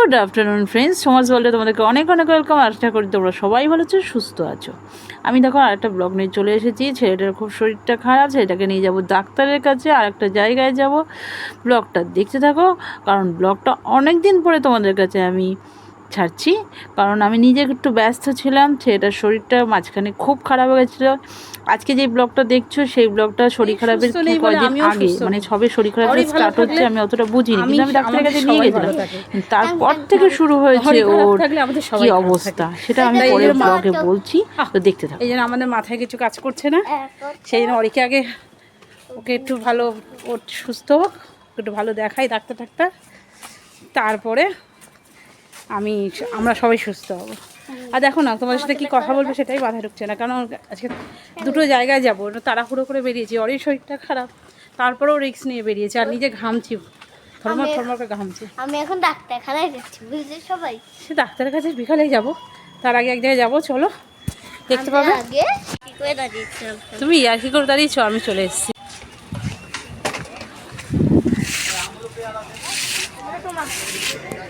Good afternoon friends সমাজ বলতে তোমাদেরকে অনেক অনেক ওয়েলকাম আশা করি তোমরা সবাই ভালো আছো, সুস্থ আছো। আমি দেখো আরেকটা ব্লগ নিয়ে চলে এসেছি। ছেলেটার খুব শরীরটা খারাপ, ছেলেটাকে নিয়ে যাব ডাক্তারের কাছে। আর একটা জায়গায় যাব। ব্লগটা দেখতে থাকো, কারণ ব্লগটা অনেক দিন পরে তোমাদের কাছে আমি ছাড়ছি। কারণ আমি নিজে একটু ব্যস্ত ছিলাম ছেলেটার শরীরটা মাঝখানে খুব খারাপ হয়ে গেছিল। আজকে যে ব্লগটা দেখছ সেই ব্লগটা শরীর খারাপের কয়েকদিন আগে মানে সবে শরীর খারাপ স্টার্ট হচ্ছে আমি অতটা বুঝিনি। কিন্তু আমি ডাক্তারের কাছে নিয়ে গেছিলাম। তারপর থেকে শুরু হয়েছে ওর কি অবস্থা সেটা আমি তাই পরে এর মা- ব্লগে বলছি তো দেখতে থাকো। এই জন্য আমাদের মাথায় কিছু কাজ করছে না সেই জন্য অরিকে আগে ওকে একটু ভালো ওর সুস্থ হোক একটু ভালো দেখাই ডাক্তার ডাক্তার তারপরে আমি আমরা সবাই সুস্থ হব। আর দেখো না তোমাদের সাথে কি কথা বলব সেটাই বাধা ঢুকছে না কারণ আজকে দুটো জায়গায় যাব তাড়াহুড়ো করে বেরিয়েছি অরির শরীরটা খারাপ তারপরেও রিস্ক নিয়ে বেরিয়েছে আর নিজে ঘামছি থরমর থরমর করে ঘামছি। আমি এখন ডাক্তারখানায় যাচ্ছি বুঝলে সবাই? সে ডাক্তারের কাছে বিকালে যাব তার আগে এক জায়গায় যাব চলো দেখতে পাবে? আগে তুমি আর কি করে দাঁড়িয়েছো? আমি চলে এসেছি।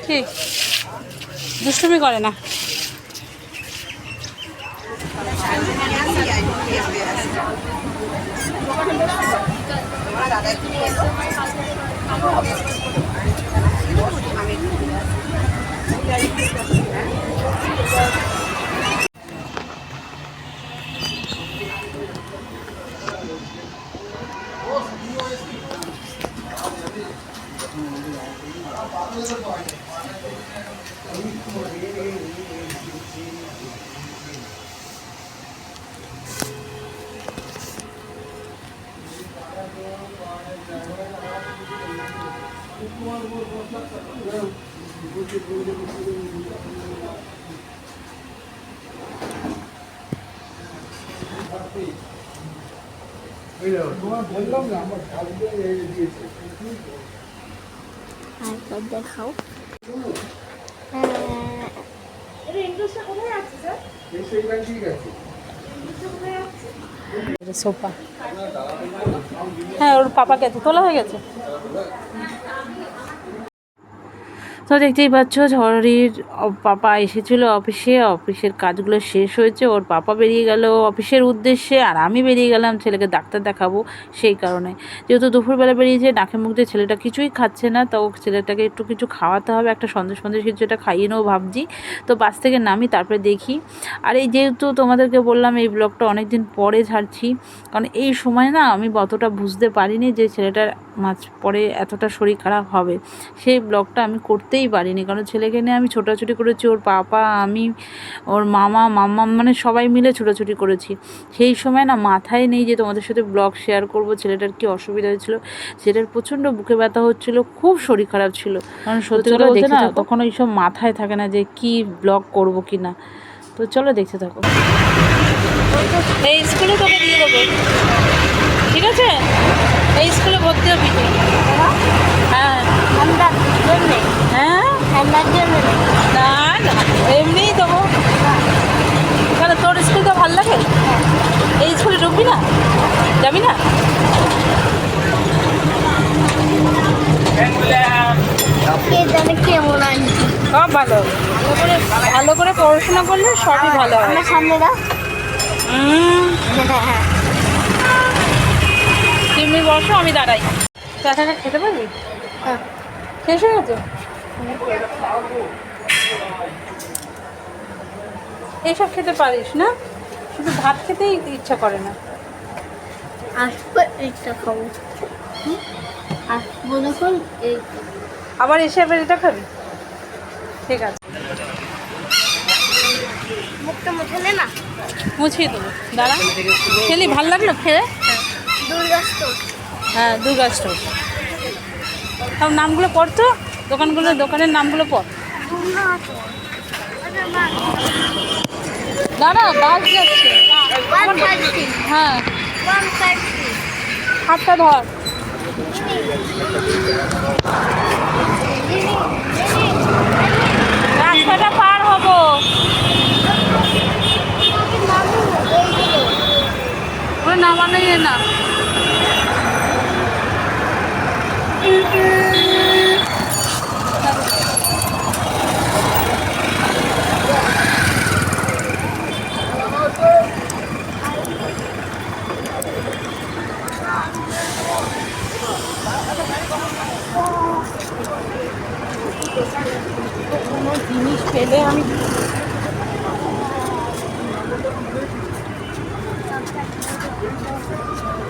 ঠিক দুষ্টুমি করে না? বললাম না আমার ভালো দিয়েছে দেখাও সোফা হ্যাঁ ওর পাপা গেছে তোলা হয়ে গেছে? তো দেখতেই পাচ্ছ, ঝড়ির পাপা এসেছিল অফিসে, অফিসের কাজগুলো শেষ হয়েছে, ওর পাপা বেরিয়ে গেল অফিসের উদ্দেশ্যে, আর আমি বেরিয়ে গেলাম ছেলেকে ডাক্তার দেখাবো সেই কারণে। যেহেতু দুপুরবেলা বেরিয়েছে, নাকে মুখ দিয়ে ছেলেটা কিছুই খাচ্ছে না, তো ছেলেটাকে একটু কিছু খাওয়াতে হবে, একটা সন্দেশ সন্দেশ কিছু একটা খাইয়ে নেব ভাবছি। তো বাস থেকে নামি, তারপরে দেখি। আর এই যেহেতু তোমাদেরকে বললাম, এই ব্লগটা অনেক দিন পরে ছাড়ছি, কারণ এই সময় না আমি অতটা বুঝতে পারিনি যে ছেলেটার মাঝ, পরে এতটা শরীর খারাপ হবে। সেই ব্লগটা আমি করতেই পারিনি। কারণ ছেলেকে নিয়ে আমি ছোটাছুটি করেছি ওর পাপা আমি ওর মামা মাম্মা মানে সবাই মিলে ছোটাছুটি করেছি। সেই সময় না মাথায় নেই যে তোমাদের সাথে ব্লগ শেয়ার করব ছেলেটার কি অসুবিধা হয়েছিল? ছেলেটার প্রচণ্ড বুকে ব্যথা হচ্ছিল খুব শরীর খারাপ ছিল। কারণ সত্যি কথা বলতে না। তখন ওইসব মাথায় থাকে না যে কি ব্লগ করব কি না। তো চলো দেখতে থাকো। এই স্কুলে তোকে দিয়ে দেবো। ঠিক আছে? এই স্কুলে ভর্তি হবি। হ্যাঁ। ঠান্ডার জন্যে ঠান্ডার জন্য না না এমনিই দেবো কেন তোর স্কুলটা ভালো লাগে এই স্কুলে ঢুকবি না যাবি না সব ভালো ভালো করে ভালো করে পড়াশোনা করলে সবই ভালো আমার সামনে উম, তুমি বসো আমি দাঁড়াই। চাচাটা খেতে পারবি? হ্যাঁ। শেষ হয়ে গেছে? এইসব খেতে পারিস না? শুধু ভাত খেতেই ইচ্ছা করে না। আসব এইটা খাব। হুম? আসব যখন এই আবার এসে এবার এটা খাবি? ঠিক আছে। মুখটা মুছে নে না। মুছিয়ে দেবো। দাঁড়া। খেলি ভালো লাগল খেয়ে হ্যাঁ দুর্গা স্টোর। সব নামগুলো পড় তো দোকানগুলো দোকানের নামগুলো পর। দাঁড়া হ্যাঁ। হাতটা ধর। কোনো জিনিস পেলে আমি Thank you.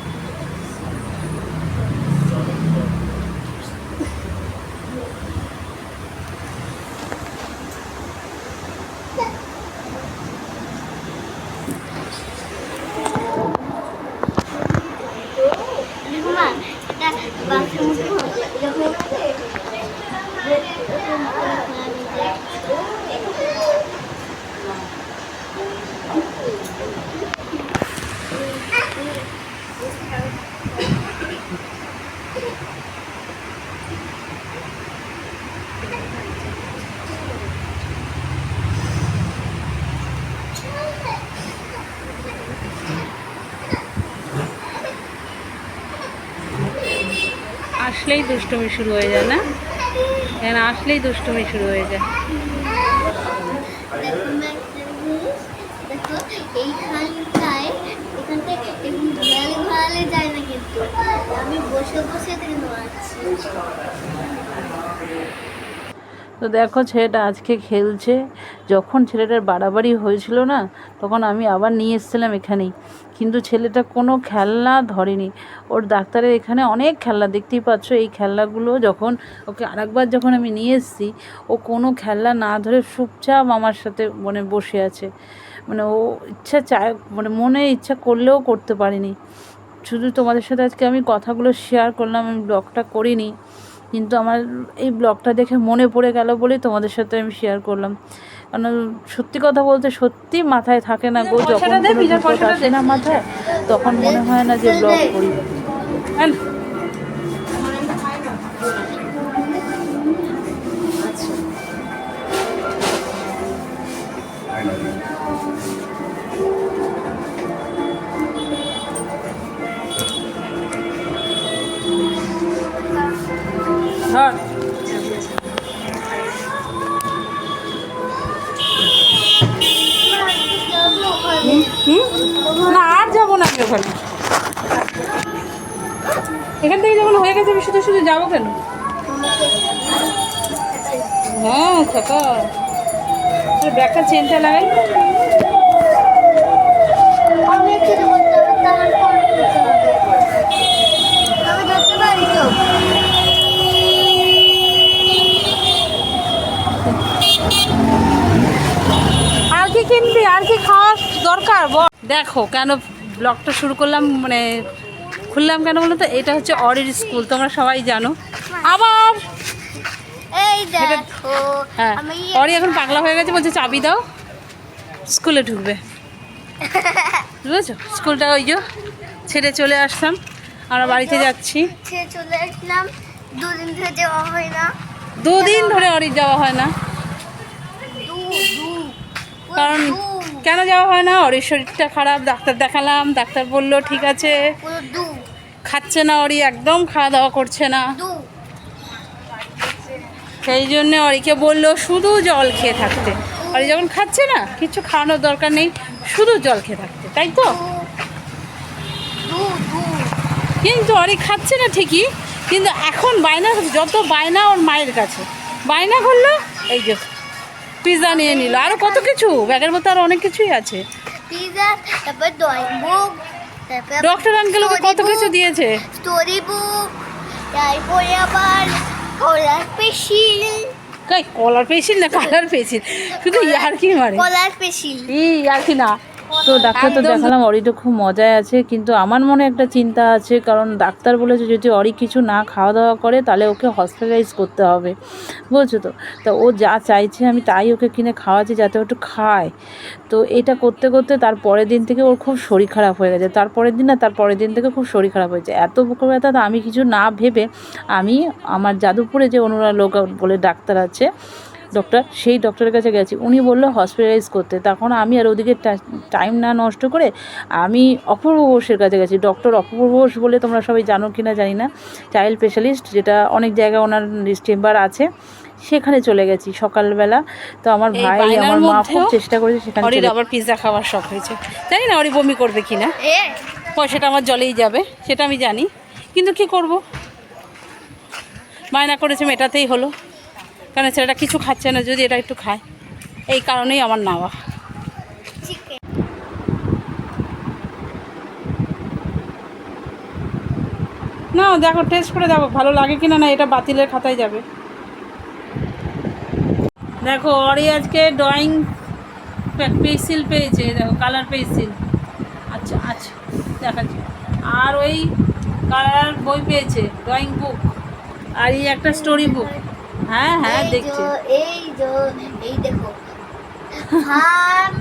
আসলেই দুষ্টমি শুরু হয়ে যায় না? এখানে আসলেই দুষ্টমি শুরু হয়ে যায়? দেখো এইখানটায় এখান থেকে যায় না কিন্তু। আমি বসে বসে নোয়াচ্ছি তো দেখো ছেলেটা আজকে খেলছে। যখন ছেলেটার বাড়াবাড়ি হয়েছিল না, তখন আমি আবার নিয়ে এসেছিলাম এখানেই। কিন্তু ছেলেটা কোনো খেলনা ধরেনি। ওর ডাক্তারের এখানে অনেক খেলনা, দেখতেই পাচ্ছ এই খেলনাগুলো যখন ওকে আরেকবার যখন আমি নিয়ে এসেছি, ও কোনো খেলনা না ধরে চুপচাপ আমার সাথে মানে বসে আছে। মানে ও ইচ্ছা চায় মানে মনে ইচ্ছা করলেও করতে পারিনি। শুধু তোমাদের সাথে আজকে আমি কথাগুলো শেয়ার করলাম, আমি ব্লগটা করিনি। কিন্তু আমার এই ব্লগটা দেখে মনে পড়ে গেল বলেই তোমাদের সাথে আমি শেয়ার করলাম। কারণ সত্যি কথা বলতে সত্যি মাথায় থাকে না গো যখন আসে না মাথায় তখন মনে হয় না যে ব্লগ করি। হ্যাঁ ধর হুম? না আর যাব না আমি ওখানে। এখান থেকে যখন হয়ে গেছে আমি শুধু শুধু যাব কেন? হ্যাঁ থাকা ব্যাগটা চেনটা লাগাই অনেক কিছু করতে হবে তারপর করতে হবে আমি ধরতে পারি তো আর কি কিনবি আর কি খাওয়ার দরকার? বল। দেখো কেন ব্লগটা শুরু করলাম মানে খুললাম কেন বলো তো? এটা হচ্ছে অরির স্কুল তোমরা সবাই জানো। আবার হ্যাঁ অরি এখন পাগলা হয়ে গেছে বলছে চাবি দাও স্কুলে ঢুকবে। বুঝেছ? স্কুলটা ওই যে ছেড়ে চলে আসলাম আমরা বাড়িতে যাচ্ছি। ছেড়ে চলে আসলাম দুদিন ধরে যাওয়া হয় না। দুদিন ধরে অরির যাওয়া হয় না। কারণ কেন যাওয়া হয় না? অরির শরীরটা খারাপ, ডাক্তার দেখালাম, ডাক্তার বলল, ঠিক আছে। খাচ্ছে না অরি একদম খাওয়া দাওয়া করছে না। সেই জন্য অরিকে বলল, শুধু জল খেয়ে থাকতে। অরি যখন খাচ্ছে না, কিছু খাওয়ানোর দরকার নেই, শুধু জল খেয়ে থাকতে, তাই তো? কিন্তু অরি খাচ্ছে না ঠিকই, কিন্তু এখন বায়না যত বায়না ওর মায়ের কাছে, বায়না করল, এই যে পিৎজা নিয়ে নিল। আরও কত কিছু? ব্যাগের মধ্যে আর অনেক কিছুই আছে। পিৎজা তারপর ড্রয়িং বুক তারপর ডক্টর আঙ্কেল ওকে কত কিছু দিয়েছে? স্টোরি বুক তারপরে আবার কলার পেশিল কই কলার পেশিল না কালার পেশিল শুধু ইয়ার কি মারে। কলার পেশিল ই আর কি না। তো ডাক্তার তো দেখালাম অরিটা খুব মজায় আছে কিন্তু আমার মনে একটা চিন্তা আছে কারণ ডাক্তার বলেছে যদি অরি কিছু না খাওয়া দাওয়া করে তাহলে ওকে হসপিটালাইজ করতে হবে বলছো তো? তা ও যা চাইছে আমি তাই ওকে কিনে খাওয়াচ্ছি যাতে একটু খায়। তো এটা করতে করতে তার পরের দিন থেকে ওর খুব শরীর খারাপ হয়ে গেছে তারপরের দিন না তার পরের দিন থেকে খুব শরীর খারাপ হয়েছে এত বুকে ব্যথা তো আমি কিছু না ভেবে আমি আমার যাদবপুরে যে অনুরাগ লোক বলে ডাক্তার আছে ডক্টর সেই ডক্টরের কাছে গেছি। উনি বলল হসপিটালাইজ করতে। তখন আমি আর ওদিকে টাইম না নষ্ট করে আমি অপূর্ব ঘোষের কাছে গেছি। ডক্টর অপূর্ব ঘোষ বলে তোমরা সবাই জানো কি না জানি না। চাইল্ড স্পেশালিস্ট যেটা অনেক জায়গায় ওনার চেম্বার আছে সেখানে চলে গেছি সকালবেলা। তো আমার ভাই আমার মা খুব চেষ্টা করেছে সেখানে অরির আবার পিৎজা খাওয়ার শখ হয়েছে। জানি না অরি বমি করবে কি না পয়সাটা আমার জলেই যাবে সেটা আমি জানি। কিন্তু কি করব? বায়না করেছে মেটাতেই হলো। কারণ ছেলেটা কিছু খাচ্ছে না, যদি এটা একটু খায়। এই কারণেই আমার নেওয়া। না, দেখো টেস্ট করে দেখো, ভালো লাগে কিনা না, এটা বাতিলের খাতায় যাবে। দেখো, অরি আজকে ড্রয়িং পেন্সিল পেয়েছে, দেখো কালার পেন্সিল আচ্ছা আচ্ছা দেখাচ্ছি। আর ওই কালার বই পেয়েছে ড্রয়িং বুক আর এই একটা স্টোরি বুক হ্যাঁ হ্যাঁ দেখছে। এই যে এই দেখো। Fun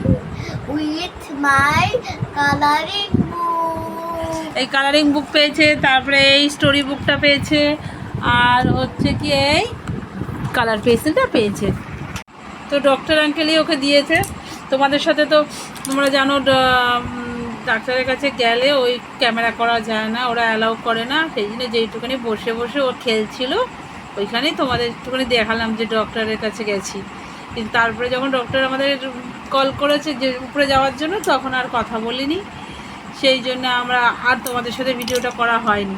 with my colouring book এই কালারিং বুক পেয়েছে তারপরে এই স্টোরি বুকটা পেয়েছে আর হচ্ছে কি এই কালার পেন্সিলটা পেয়েছে। তো ডক্টর আঙ্কেলই ওকে দিয়েছে। তোমাদের সাথে তো তোমরা জানো ডাক্তারের কাছে গেলে ওই ক্যামেরা করা যায় না ওরা অ্যালাউ করে না সেই জন্য যেইটুখানি বসে বসে ও খেলছিল ওইখানেই তোমাদের একটুখানি দেখালাম যে ডক্টরের কাছে গেছি। কিন্তু তারপরে যখন ডক্টর আমাদের কল করেছে যে উপরে যাওয়ার জন্য, তখন আর কথা বলিনি। সেই জন্য আমরা আর তোমাদের সাথে ভিডিওটা করা হয়নি।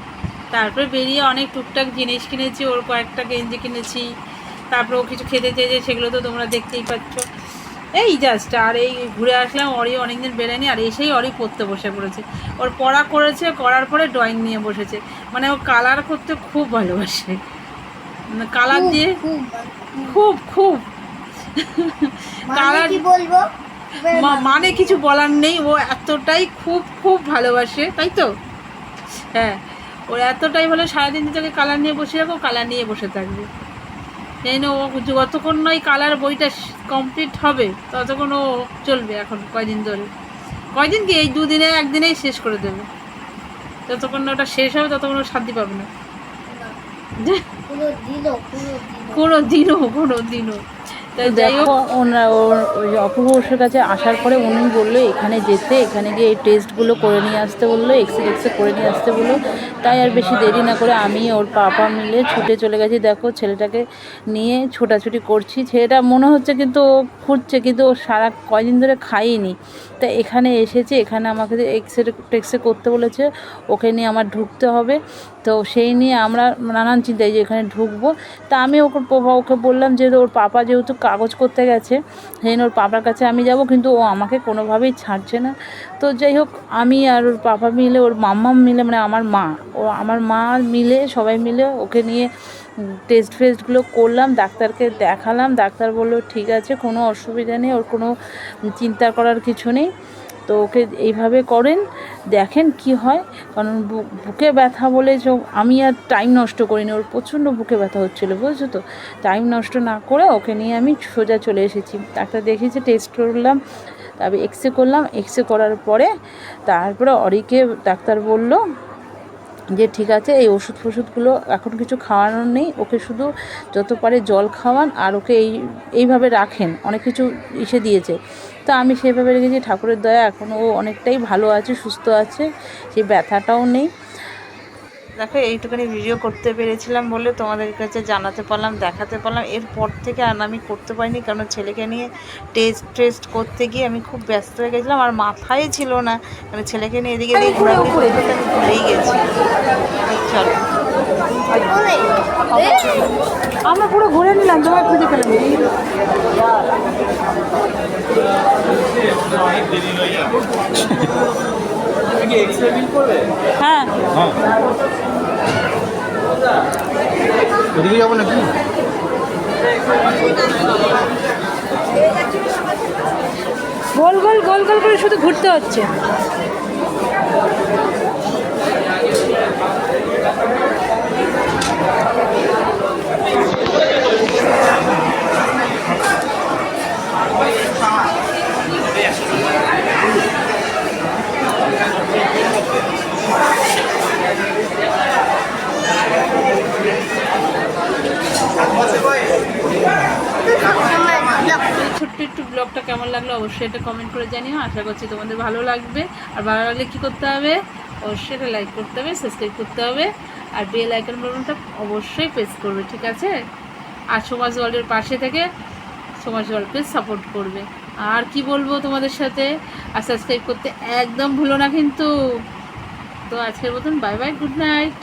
তারপরে বেরিয়ে অনেক টুকটাক জিনিস কিনেছি, ওর কয়েকটা গেঞ্জি কিনেছি। তারপরে ও কিছু খেতে চেয়েছে, সেগুলো তো তোমরা দেখতেই পাচ্ছ। এই জাস্ট আর এই ঘুরে আসলাম, অরি অনেকদিন বেরোয়নি, আর এসেই অরি পড়তে বসে পড়েছে। ওর পড়া করেছে, করার পরে ড্রয়িং নিয়ে বসেছে। মানে ও কালার করতে খুব ভালোবাসে। কালার দিয়ে? খুব খুব মানে কালার কি বলব? মা- মানে কিছু বলার নেই। ও এতটাই খুব খুব ভালোবাসে তাই তো? হ্যাঁ। ওর এতটাই ভালো সারাদিন তোকে কালার নিয়ে বসে রাখো কালার নিয়ে বসে থাকবে। এই না ও যতক্ষণ নয় কালার বইটা কমপ্লিট হবে ততক্ষণ ও চলবে এখন কয়দিন ধরে। কয়দিন কি? এই দুদিনে একদিনেই শেষ করে দেবে। যতক্ষণ না ওটা শেষ হবে ততক্ষণ ও শান্তি পাবে না। কোনো দিনও কোনো দিনও তাই যাই হোক। দেখো ওনারা ওর- ওই অপূর্ব কাছে আসার পরে উনি বলল এখানে যেতে এখানে গিয়ে এই টেস্টগুলো করে নিয়ে আসতে বলল এক্সরে এক্সরে করে নিয়ে আসতে বলল। তাই আর বেশি দেরি না করে আমি ওর পাপা মিলে ছুটে চলে গেছি। দেখো ছেলেটাকে নিয়ে ছোটাছুটি করছি। ছেলেটা মনে হচ্ছে কিন্তু ও খুঁজছে কিন্তু ও সারা কয়দিন ধরে খাইনি। তা এখানে এসেছে এখানে আমাকে এক্সরে টেক্সরে করতে বলেছে। ওকে নিয়ে আমার ঢুকতে হবে। তো সেই নিয়ে আমরা নানান চিন্তায় যে এখানে ঢুকবো। তা আমি ওকে ওকে বললাম যে ওর পাপা যেহেতু কাগজ করতে গেছে, সেই ওর পাপার কাছে আমি যাব, কিন্তু ও আমাকে কোনোভাবেই ছাড়ছে না। তো যাই হোক, আমি আর ওর পাপা মিলে, ওর মাম্মা মিলে মানে আমার মা, ও আমার মা মিলে, সবাই মিলে ওকে নিয়ে টেস্ট ফেস্টগুলো করলাম, ডাক্তারকে দেখালাম, ডাক্তার বলল, ঠিক আছে, কোনো অসুবিধা নেই, ওর কোনো চিন্তা করার কিছু নেই। তো ওকে এইভাবে করেন, দেখেন কি হয়। কারণ বুকে ব্যথা বলে যে আমি আর টাইম নষ্ট করিনি, ওর প্রচণ্ড বুকে ব্যথা হচ্ছিল, বুঝছ তো? টাইম নষ্ট না করে ওকে নিয়ে আমি সোজা চলে এসেছি। ডাক্তার দেখিয়েছে টেস্ট করলাম, তারপরে এক্সরে করলাম এক্সরে করার পরে তারপরে অরিকে ডাক্তার বলল যে, ঠিক আছে, এই ওষুধ ফষুধগুলো এখন কিছু খাওয়ানোর নেই, ওকে শুধু যত পারে জল খাওয়ান আর ওকে এই, এইভাবে রাখেন। অনেক কিছু ইসে দিয়েছে। তো আমি সেভাবে রেখেছি, ঠাকুরের দয়া, এখন ও অনেকটাই ভালো আছে, সুস্থ আছে, সেই ব্যথাটাও নেই। দেখো এইটুখানি ভিডিও করতে পেরেছিলাম বলে তোমাদের কাছে জানাতে পারলাম দেখাতে পারলাম। এরপর থেকে আর আমি করতে পারিনি কারণ ছেলেকে নিয়ে টেস্ট টেস্ট করতে গিয়ে আমি খুব ব্যস্ত হয়ে গেছিলাম আর মাথায় ছিল না। মানে ছেলেকে নিয়ে এদিকে এদিকে ঘোরাঘুরি করতে করতে আমি ভুলেই গেছি। চলো। আমরা পুরো ঘুরে নিলাম তোমার খুঁজে পেলাম হ্যাঁ হ্যাঁ। ওদিকে যাব নাকি? গোল গোল গোল গোল করে শুধু ঘুরতে হচ্ছে। ছোট্ট একটু ব্লগটা কেমন লাগল অবশ্যই এটা কমেন্ট করে জানিও। আশা করছি তোমাদের ভালো লাগবে। আর ভালো লাগলে কী করতে হবে? অবশ্যই এটা লাইক করতে হবে সাবস্ক্রাইব করতে হবে। আর বেল আইকন বাটনটা অবশ্যই প্রেস করবে, ঠিক আছে? আর সমাজ ওয়ার্ল্ডের পাশে থেকে সমাজ ওয়ার্ল্ডকে সাপোর্ট করবে। আর কি বলব তোমাদের সাথে? আর সাবস্ক্রাইব করতে একদম ভুলো না কিন্তু। তো আজকের মতন বাই বাই গুড নাইট